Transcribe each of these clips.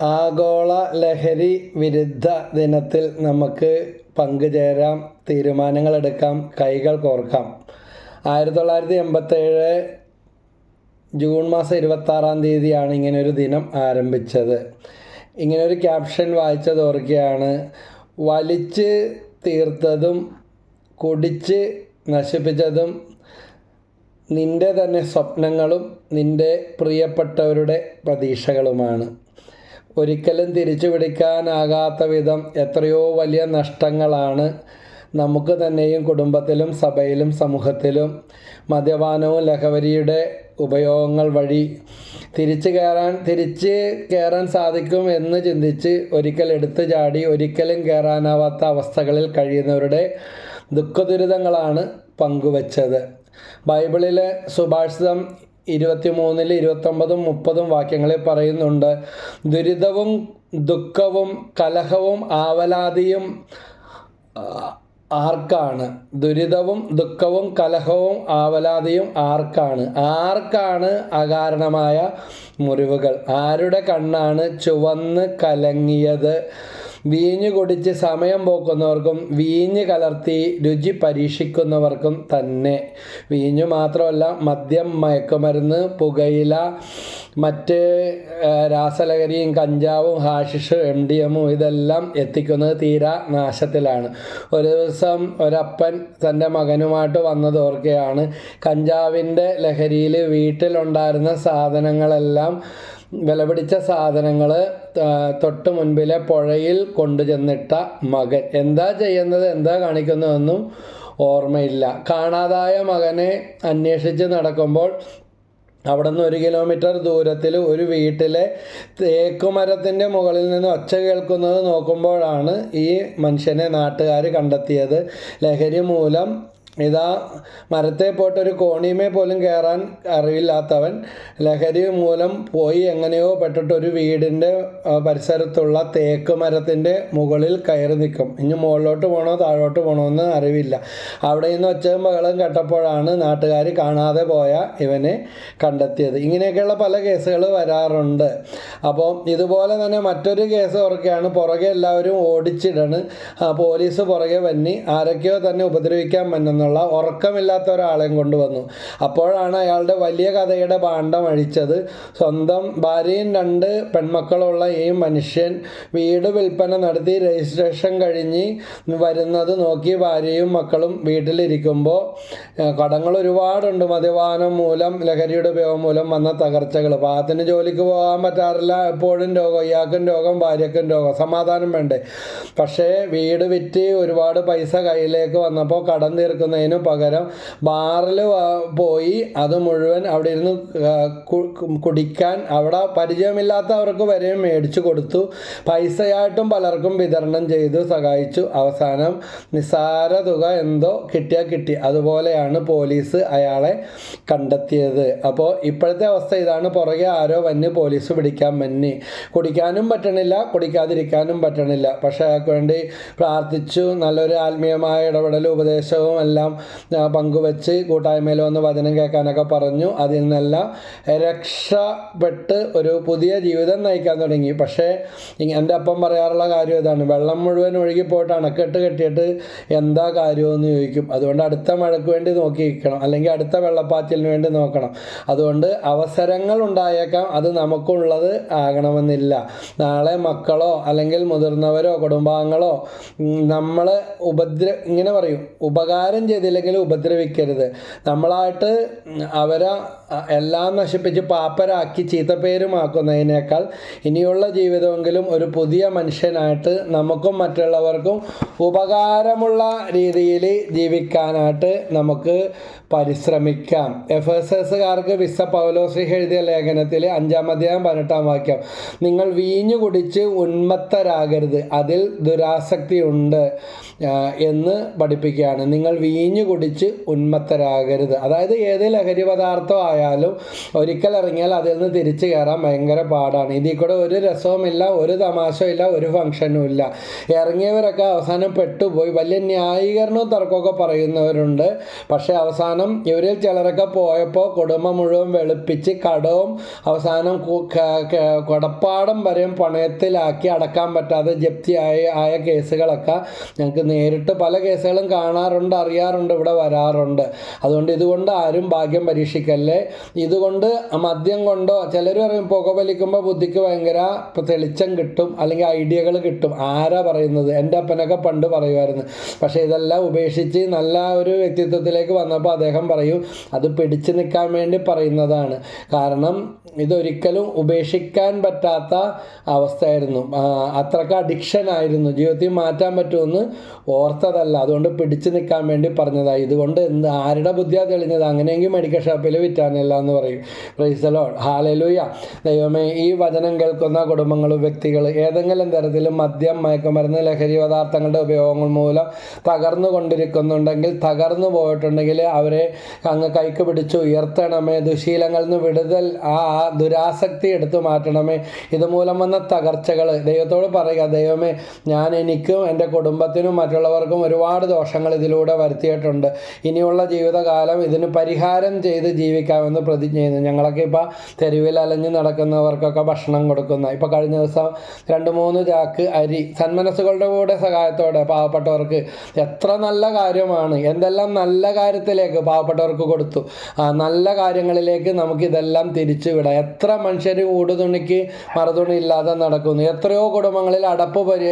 ആഗോള ലഹരി വിരുദ്ധ ദിനത്തിൽ നമുക്ക് പങ്കുചേരാം തീരുമാനങ്ങളെടുക്കാം കൈകൾ കോർക്കാം. ആയിരത്തി തൊള്ളായിരത്തി എൺപത്തേഴ് ജൂൺ മാസം ഇരുപത്താറാം തീയതിയാണ് ഇങ്ങനൊരു ദിനം ആരംഭിച്ചത്. ഇങ്ങനൊരു ക്യാപ്ഷൻ വായിച്ചത് ഓർക്കുകയാണ് വലിച്ച് തീർത്തതും കുടിച്ച് നശിപ്പിച്ചതും നിന്റെ തന്നെ സ്വപ്നങ്ങളും നിന്റെ പ്രിയപ്പെട്ടവരുടെ പ്രതീക്ഷകളുമാണ്. ഒരിക്കലും തിരിച്ചു പിടിക്കാനാകാത്ത വിധം എത്രയോ വലിയ നഷ്ടങ്ങളാണ് നമുക്ക് തന്നെയും കുടുംബത്തിലും സഭയിലും സമൂഹത്തിലും മദ്യപാനവും ലഹവരിയുടെ ഉപയോഗങ്ങൾ വഴി തിരിച്ചു കയറാൻ തിരിച്ച് കയറാൻ സാധിക്കും എന്ന് ചിന്തിച്ച് ഒരിക്കൽ എടുത്തു ചാടി ഒരിക്കലും കയറാനാവാത്ത അവസ്ഥകളിൽ കഴിയുന്നവരുടെ ദുഃഖദുരിതങ്ങളാണ് പങ്കുവച്ചത്. ബൈബിളിലെ സുഭാഷിതം ഇരുപത്തി മൂന്നിൽ ഇരുപത്തൊമ്പതും മുപ്പതും വാക്യങ്ങളിൽ പറയുന്നുണ്ട്. ദുരിതവും ദുഃഖവും കലഹവും ആവലാതിയും ആർക്കാണ്? ദുരിതവും ദുഃഖവും കലഹവും ആവലാതിയും ആർക്കാണ്? ആർക്കാണ് അകാരണമായ മുറിവുകൾ? ആരുടെ കണ്ണാണ് ചുവന്ന് കലങ്ങിയത്? വീഞ്ഞ് കുടിച്ച് സമയം പോക്കുന്നവർക്കും വീഞ്ഞ് കലർത്തി രുചി പരീക്ഷിക്കുന്നവർക്കും തന്നെ. വീഞ്ഞു മാത്രമല്ല മദ്യം മയക്കുമരുന്ന് പുകയില മറ്റ് രാസലഹരിയും കഞ്ചാവും ഹാഷിഷ് എം ഡി എമ്മും ഇതെല്ലാം എത്തിക്കുന്നത് തീരാ നാശത്തിലാണ്. ഒരു ദിവസം ഒരപ്പൻ തന്റെ മകനുമായിട്ട് വന്നത് ഓർക്കുകയാണ് കഞ്ചാവിന്റെ ലഹരിയിൽ വീട്ടിലുണ്ടായിരുന്ന സാധനങ്ങളെല്ലാം വിലപിടിച്ച സാധനങ്ങൾ തൊട്ട് മുൻപിലെ പുഴയിൽ കൊണ്ടുചെന്നിട്ട മകൻ. എന്താ ചെയ്യുന്നത്? എന്താ കാണിക്കുന്നതെന്നും ഓർമ്മയില്ല. കാണാതായ മകനെ അന്വേഷിച്ച് നടക്കുമ്പോൾ അവിടെ നിന്ന് ഒരു കിലോമീറ്റർ ദൂരത്തിൽ ഒരു വീട്ടിലെ തേക്കുമരത്തിന്റെ മുകളിൽ നിന്ന് ഒച്ച കേൾക്കുന്നത് നോക്കുമ്പോഴാണ് ഈ മനുഷ്യനെ നാട്ടുകാർ കണ്ടെത്തിയത്. ലഹരി മൂലം ഇതാ മരത്തെ പോട്ട് ഒരു കോണിമേ പോലും കയറാൻ അറിവില്ലാത്തവൻ ലഹരി മൂലം പോയി എങ്ങനെയോ പെട്ടിട്ട് ഒരു വീടിന്റെ പരിസരത്തുള്ള തേക്ക് മരത്തിന്റെ മുകളിൽ കയറി നിൽക്കും. ഇനി മുകളിലോട്ട് പോകണോ താഴോട്ട് പോകണോ എന്ന് അറിവില്ല. അവിടെ നിന്ന് ഒച്ചയും ബഹളം കേട്ടപ്പോഴാണ് നാട്ടുകാർ കാണാതെ പോയ ഇവനെ കണ്ടെത്തിയത്. ഇങ്ങനെയൊക്കെയുള്ള പല കേസുകൾ വരാറുണ്ട്. അപ്പോൾ ഇതുപോലെ തന്നെ മറ്റൊരു കേസ് ഓർക്കുകയാണ്. പുറകെ എല്ലാവരും ഓടിച്ചിടണ്. പോലീസ് പുറകെ വന്നി. ആരൊക്കെയോ തന്നെ ഉപദ്രവിക്കാൻ വന്നെന്നുള്ള ഉറക്കമില്ലാത്ത ഒരാളെയും കൊണ്ടുവന്നു അപ്പോഴാണ് അയാളുടെ വലിയ കഥയുടെ ഭാണ്ഡം അഴിച്ചത്. സ്വന്തം ഭാര്യയും രണ്ട് പെൺമക്കളുള്ള ഈ മനുഷ്യൻ വീട് വിൽപ്പന നടത്തി രജിസ്ട്രേഷൻ കഴിഞ്ഞ് വരുന്നത് നോക്കി ഭാര്യയും മക്കളും വീട്ടിലിരിക്കുമ്പോൾ കടങ്ങൾ ഒരുപാടുണ്ട്. മദ്യപാനം മൂലം ലഹരിയുടെ ഉപയോഗം മൂലം വന്ന തകർച്ചകൾ. പാത്തിന് ജോലിക്ക് പോകാൻ പറ്റാറില്ല. എപ്പോഴും രോഗം ഇയാൾക്കും രോഗം ഭാര്യക്കും രോഗം. സമാധാനം വേണ്ടേ? പക്ഷേ വീട് വിറ്റ് ഒരുപാട് പൈസ കയ്യിലേക്ക് വന്നപ്പോൾ കടം തീർക്കുന്നതിന് പകരം ബാറിൽ പോയി അത് മുഴുവൻ അവിടെ ഇരുന്ന് കുടിക്കാൻ അവിടെ പരിചയമില്ലാത്തവർക്ക് വരെ മേടിച്ചു കൊടുത്തു. പൈസയായിട്ടും പലർക്കും വിതരണം ചെയ്തു സഹായിച്ചു. അവസാനം നിസ്സാര തുക എന്തോ കിട്ടിയാൽ കിട്ടി. അതുപോലെയാണ് പോലീസ് അയാളെ കണ്ടെത്തിയത്. അപ്പോൾ ഇപ്പോഴത്തെ അവസ്ഥ ഇതാണ്. പുറകെ ആരോ വന്ന് പോലീസ് പിടിക്കാൻ വന്നി കുടിക്കാനും പറ്റണില്ല കുടിക്കാതിരിക്കാനും പറ്റണില്ല. പക്ഷേ അയാൾക്ക് വേണ്ടി പ്രാർത്ഥിച്ചു. നല്ലൊരു ആത്മീയമായ ഇടപെടലും ഉപദേശവും എല്ലാം ആ, പങ്കുവെച്ച് കൂട്ടായ്മയിൽ വന്ന് വചനം കേൾക്കാനൊക്കെ പറഞ്ഞു. അതിൽ നിന്നെല്ലാം രക്ഷപ്പെട്ട് ഒരു പുതിയ ജീവിതം നയിക്കാൻ തുടങ്ങി. പക്ഷേ എന്റെ അപ്പം പറയാറുള്ള കാര്യം ഇതാണ്. വെള്ളം മുഴുവൻ ഒഴുകി പോയിട്ട് അണക്കെട്ട് കെട്ടിയിട്ട് എന്താ കാര്യമെന്ന് ചോദിക്കും. അതുകൊണ്ട് അടുത്ത മഴയ്ക്ക് വേണ്ടി നോക്കിയിരിക്കണം. അല്ലെങ്കിൽ അടുത്ത വെള്ളപ്പാച്ചിലിന് വേണ്ടി നോക്കണം. അതുകൊണ്ട് അവസരങ്ങൾ ഉണ്ടായേക്കാം. അത് നമുക്കുള്ളത് ആകണമെന്നില്ല. നാളെ മക്കളോ അല്ലെങ്കിൽ മുതിർന്നവരോ കുടുംബാംഗങ്ങളോ നമ്മൾ ഉപദ്ര ഇങ്ങനെ പറയും. ഉപകാരം ചെയ്തില്ലെങ്കിൽ ഉപദ്രവിക്കരുത്. നമ്മളായിട്ട് അവരെ എല്ലാം നശിപ്പിച്ച് പാപ്പരാക്കി ചീത്തപ്പേരുമാക്കുന്നതിനേക്കാൾ ഇനിയുള്ള ജീവിതമെങ്കിലും ഒരു പുതിയ മനുഷ്യനായിട്ട് നമുക്കും മറ്റുള്ളവർക്കും ഉപകാരമുള്ള രീതിയിൽ ജീവിക്കാനായിട്ട് നമുക്ക് പരിശ്രമിക്കാം. എഫ് എസ് എസുകാർക്ക് വിസ പൗലോശ്രീ എഴുതിയ ലേഖനത്തിലെ അഞ്ചാം അധ്യായം പതിനെട്ടാം വാക്യം നിങ്ങൾ വീഞ്ഞു കുടിച്ച് ഉന്മത്തരാകരുത് അതിൽ ദുരാസക്തി ഉണ്ട് എന്ന് പഠിപ്പിക്കുകയാണ്. നിങ്ങൾ വീഞ്ഞു കുടിച്ച് ഉന്മത്തരാകരുത്. അതായത് ഏത് ലഹരി പദാർത്ഥം ആയാലും ഒരിക്കൽ ഇറങ്ങിയാൽ അതിൽ നിന്ന് തിരിച്ചു കയറാൻ ഭയങ്കര പാടാണ്. ഇതിൽ കൂടെ ഒരു രസവുമില്ല ഒരു തമാശയില്ല ഒരു ഫംഗ്ഷനും ഇല്ല ഇറങ്ങിയവരൊക്കെ അവസാനം പെട്ടുപോയി. വലിയ ന്യായീകരണവും തർക്കമൊക്കെ പറയുന്നവരുണ്ട്. പക്ഷേ അവസാനം ഇവരിൽ ചിലരൊക്കെ പോയപ്പോൾ കുടുംബം മുഴുവൻ വെളുപ്പിച്ച് കടവും അവസാനം കൊടപ്പാടം വരെയും പണയത്തിലാക്കി അടക്കാൻ പറ്റാതെ ജപ്തിയായ ആയ കേസുകളൊക്കെ ഞങ്ങൾക്ക് നേരിട്ട് പല കേസുകളും കാണാറുണ്ട് അറിയാറുണ്ട് ഇവിടെ വരാറുണ്ട്. അതുകൊണ്ട് ഇതുകൊണ്ട് ആരും ഭാഗ്യം പരീക്ഷിക്കല്ലേ? ഇതുകൊണ്ട് മദ്യം കൊണ്ടോ ചിലർ പറയും പുക വലിക്കുമ്പോൾ ബുദ്ധിക്ക് ഭയങ്കര തെളിച്ചം കിട്ടും അല്ലെങ്കിൽ ഐഡിയകൾ കിട്ടും. ആരാ പറയുന്നത്? എന്റെ അപ്പനൊക്കെ പണ്ട് പറയുമായിരുന്നു. പക്ഷേ ഇതെല്ലാം ഉപേക്ഷിച്ച് നല്ല ഒരു വ്യക്തിത്വത്തിലേക്ക് വന്നപ്പോൾ അദ്ദേഹം പറയും അത് പിടിച്ചു നിൽക്കാൻ വേണ്ടി പറയുന്നതാണ്. കാരണം ഇതൊരിക്കലും ഉപേക്ഷിക്കാൻ പറ്റാത്ത അവസ്ഥയായിരുന്നു. അത്രയ്ക്ക് അഡിക്ഷൻ ആയിരുന്നു. ജീവിതത്തിൽ മാറ്റാൻ പറ്റുമെന്ന് ഓർത്തതല്ല. അതുകൊണ്ട് പിടിച്ചു നിൽക്കാൻ വേണ്ടി പറഞ്ഞതാണ് ഇതുകൊണ്ട് എന്ത് ആരുടെ ബുദ്ധിയാണ് തെളിഞ്ഞത്? അങ്ങനെയെങ്കിൽ മെഡിക്കൽ ഷോപ്പിൽ വിറ്റാനില്ല എന്ന് പറയും. പ്രൈസലോ ഹാലലൂയ ദൈവമേ ഈ വചനം കേൾക്കുന്ന കുടുംബങ്ങളും വ്യക്തികൾ ഏതെങ്കിലും തരത്തിലും മദ്യം മയക്കുമരുന്ന് ലഹരി പദാർത്ഥങ്ങളുടെ ഉപയോഗങ്ങൾ മൂലം തകർന്നു കൊണ്ടിരിക്കുന്നുണ്ടെങ്കിൽ തകർന്നു പോയിട്ടുണ്ടെങ്കിൽ അവരെ അങ്ങ് കൈക്ക് പിടിച്ച് ഉയർത്തണമേ. ദുശീലങ്ങളിൽ നിന്ന് വിടുതൽ ആ ദുരാസക്തി എടുത്തു മാറ്റണമേ. ഇതുമൂലം വന്ന തകർച്ചകൾ ദൈവത്തോട് പറയുക ദൈവമേ ഞാൻ എനിക്കും എന്റെ കുടുംബത്തിനും മറ്റുള്ളവർക്കും ഒരുപാട് ദോഷങ്ങൾ ഇതിലൂടെ വരുത്തിയിട്ടുണ്ട്. ഇനിയുള്ള ജീവിതകാലം ഇതിന് പരിഹാരം ചെയ്ത് ജീവിക്കാമെന്ന് പ്രതിജ്ഞ ചെയ്യുന്നു. ഞങ്ങളൊക്കെ ഇപ്പോൾ തെരുവിൽ അലഞ്ഞ് നടക്കുന്നവർക്കൊക്കെ ഭക്ഷണം കൊടുക്കുന്ന. ഇപ്പോൾ കഴിഞ്ഞ ദിവസം രണ്ട് മൂന്ന് ചാക്ക് അരി സന്മനസ്സുകളുടെ കൂടെ സഹായത്തോടെ പാവപ്പെട്ടവർക്ക് എത്ര നല്ല കാര്യമാണ്. എന്തെല്ലാം നല്ല കാര്യത്തിലേക്ക് പാവപ്പെട്ടവർക്ക് കൊടുത്തു. നല്ല കാര്യങ്ങളിലേക്ക് നമുക്കിതെല്ലാം തിരിച്ചു വിടാം എത്ര മനുഷ്യർ ഊടുതുണിക്ക് മറുതുണി ഇല്ലാതെ നടക്കുന്നു. എത്രയോ കുടുംബങ്ങളിൽ അടപ്പ് പരി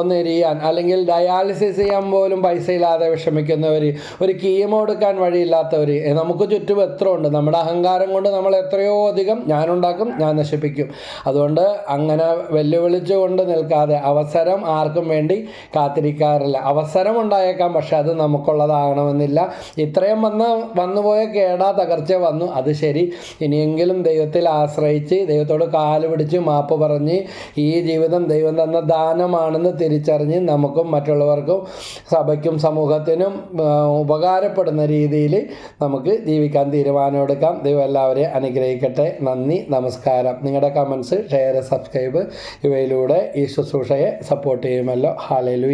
ഒന്നെരിയാൻ അല്ലെങ്കിൽ ഡയാലിസിസ് ചെയ്യാൻ പോലും പൈസ ഇല്ലാതെ വിഷമിക്കുന്നവർ ഒരു കീമോ എടുക്കാൻ വഴിയില്ലാത്തവർ നമുക്ക് ചുറ്റും എത്ര ഉണ്ട് നമ്മുടെ അഹങ്കാരം കൊണ്ട് നമ്മൾ എത്രയോ അധികം ഞാനുണ്ടാക്കും ഞാൻ നശിപ്പിക്കും. അതുകൊണ്ട് അങ്ങനെ വെല്ലുവിളിച്ചുകൊണ്ട് നിൽക്കാതെ അവസരം ആർക്കും വേണ്ടി കാത്തിരിക്കാറില്ല. അവസരം ഉണ്ടായേക്കാം പക്ഷെ അത് നമുക്കുള്ളതാകണമെന്നില്ല. ഇത്രയും വന്ന് വന്നുപോയ കേടാ തകർച്ച വന്നു. അത് ശരി. ഇനിയെങ്കിലും ദൈവത്തിൽ ആശ്രയിച്ച് ദൈവത്തോട് കാൽ പിടിച്ച് മാപ്പ് പറഞ്ഞ് ഈ ജീവിതം ദൈവം തന്ന ദാനമാണെന്ന് തിരിച്ചറിഞ്ഞ് നമുക്കും മറ്റുള്ളവർക്കും സഭയ്ക്കും സമൂഹത്തിനും ഉപകാരപ്പെടുന്ന രീതിയിൽ നമുക്ക് ജീവിക്കാൻ തീരുമാനമെടുക്കാം ദൈവം എല്ലാവരെയും അനുഗ്രഹിക്കട്ടെ. നന്ദി. നമസ്കാരം. നിങ്ങളുടെ കമൻസ് ഷെയർ സബ്സ്ക്രൈബ് ഇവയിലൂടെ ഈ ശുശ്രൂഷയെ സപ്പോർട്ട് ചെയ്യുമല്ലോ. ഹാലലു